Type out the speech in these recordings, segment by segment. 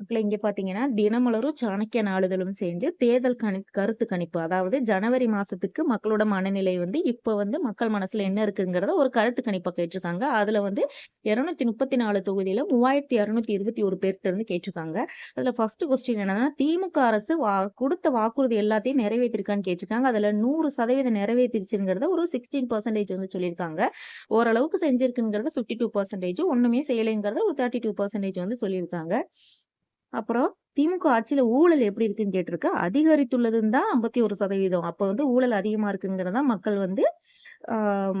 அப்புறம் இங்கே பார்த்தீங்கன்னா தினமலரும் சாணக்கிய நாளிதழும் சேர்ந்து தேர்தல் கணி கருத்து கணிப்பு அதாவது ஜனவரி மாதத்துக்கு மக்களோட மனநிலை வந்து இப்போ வந்து மக்கள் மனசில் என்ன இருக்குங்கிறத ஒரு கருத்து கணிப்பை கேட்டிருக்காங்க. அதில் வந்து இரநூத்தி முப்பத்தி நாலு தொகுதியில் மூவாயிரத்தி இரநூத்தி இருபத்தி ஒரு பேர்கிட்ட இருந்து கேட்டிருக்காங்க. அதில் ஃபர்ஸ்ட் கொஸ்டின் என்னன்னா திமுக அரசு வா கொடுத்த வாக்குறுதி எல்லாத்தையும் நிறைவேற்றிருக்கான்னு கேட்டிருக்காங்க. அதில் நூறு சதவீதம் நிறைவேற்றிருச்சுங்கிறத ஒரு சிக்ஸ்டீன் பர்சன்டேஜ் வந்து சொல்லியிருக்காங்க. ஓரளவுக்கு செஞ்சிருக்குங்கிறத ஃபிஃப்டி டூ பர்சன்டேஜ் ஒன்றுமே செய்யலைங்கிறத ஒரு தேர்ட்டி டூ பர்சன்டேஜ் வந்து சொல்லியிருக்காங்க. அப்புறம் திமுக ஆட்சியில் ஊழல் எப்படி இருக்குன்னு கேட்டிருக்கு? அதிகரித்துள்ளதுன்னு தான் ஐம்பத்தி ஒரு சதவீதம். அப்போ வந்து ஊழல் அதிகமா இருக்குங்கிறதா மக்கள் வந்து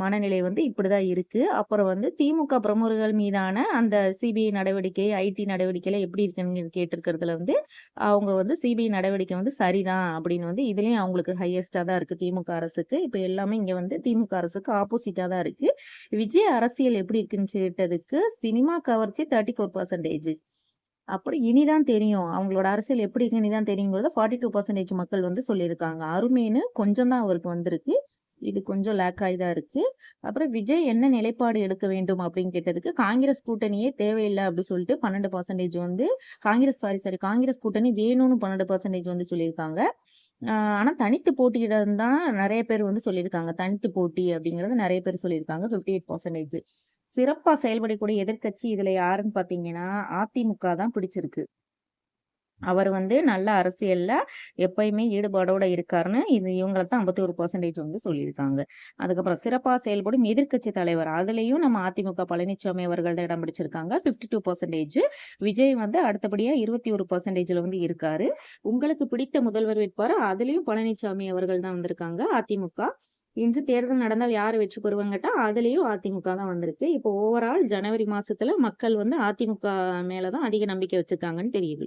மனநிலை வந்து இப்படி தான் இருக்குது அப்புறம் வந்து திமுக பிரமுகர்கள் மீதான அந்த சிபிஐ நடவடிக்கை ஐடி நடவடிக்கைலாம் எப்படி இருக்குன்னு கேட்டிருக்கிறதுல வந்து அவங்க வந்து சிபிஐ நடவடிக்கை வந்து சரிதான் அப்படின்னு வந்து இதுலேயும் அவங்களுக்கு ஹையஸ்ட்டாக தான் இருக்குது திமுக அரசுக்கு இப்போ எல்லாமே இங்கே வந்து திமுக அரசுக்கு ஆப்போசிட்டாக தான் இருக்குது விஜய் அரசியல் எப்படி இருக்குன்னு கேட்டதுக்கு சினிமா கவர்ச்சி தேர்ட்டி ஃபோர் பர்சன்டேஜ் அப்புறம் இனிதான் தெரியும். அவங்களோட அரசியல் எப்படி இருக்குன்னு இனிதான் தெரியுங்கிறத ஃபார்ட்டி டூ பர்சன்டேஜ் மக்கள் வந்து சொல்லியிருக்காங்க. அருமைன்னு கொஞ்சம் தான் அவருக்கு வந்திருக்கு. இது கொஞ்சம் லேக் ஆகி தான் இருக்குது அப்புறம் விஜய் என்ன நிலைப்பாடு எடுக்க வேண்டும் அப்படின்னு கேட்டதுக்கு காங்கிரஸ் கூட்டணியே தேவையில்லை அப்படின்னு சொல்லிட்டு பன்னெண்டு பர்சன்டேஜ் வந்து காங்கிரஸ் சாரி சாரி காங்கிரஸ் கூட்டணி வேணும்னு பன்னெண்டு பர்சன்டேஜ் வந்து சொல்லியிருக்காங்க. ஆனால் தனித்து போட்டியிடம் தான் நிறைய பேர் வந்து சொல்லியிருக்காங்க. தனித்து போட்டி அப்படிங்கிறது நிறைய பேர் சொல்லியிருக்காங்க. ஃபிஃப்டி எயிட் பர்சன்டேஜ் சிறப்பாக செயல்படக்கூடிய எதிர்க்கட்சி இதில் யாருன்னு பார்த்தீங்கன்னா அதிமுக தான் பிடிச்சிருக்கு. அவர் வந்து நல்ல அரசியலில் எப்பயுமே ஈடுபாடோடு இருக்காருன்னு இது இவங்களை தான் ஐம்பத்தி ஒரு பர்சன்டேஜ் வந்து சொல்லியிருக்காங்க. அதுக்கப்புறம் சிறப்பாக செயல்படும் எதிர்க்கட்சி தலைவர். அதுலேயும் நம்ம அதிமுக பழனிசாமி அவர்கள் தான் இடம் பிடிச்சிருக்காங்க. ஃபிஃப்டி டூ பர்சன்டேஜ் விஜய் வந்து அடுத்தபடியாக இருபத்தி ஒரு பர்சன்டேஜில் வந்து இருக்காரு. உங்களுக்கு பிடித்த முதல்வர் வேட்பாளர் அதுலேயும் பழனிசாமி அவர்கள் தான் வந்திருக்காங்க. அதிமுக. இன்று தேர்தல் நடந்தால் யார் வெற்றி பெறுவாங்கட்டா அதுலேயும் அதிமுக தான் வந்திருக்கு. இப்போ ஓவரால் ஜனவரி மாசத்துல மக்கள் வந்து அதிமுக மேலதான் அதிக நம்பிக்கை வச்சிருக்காங்கன்னு தெரியுது.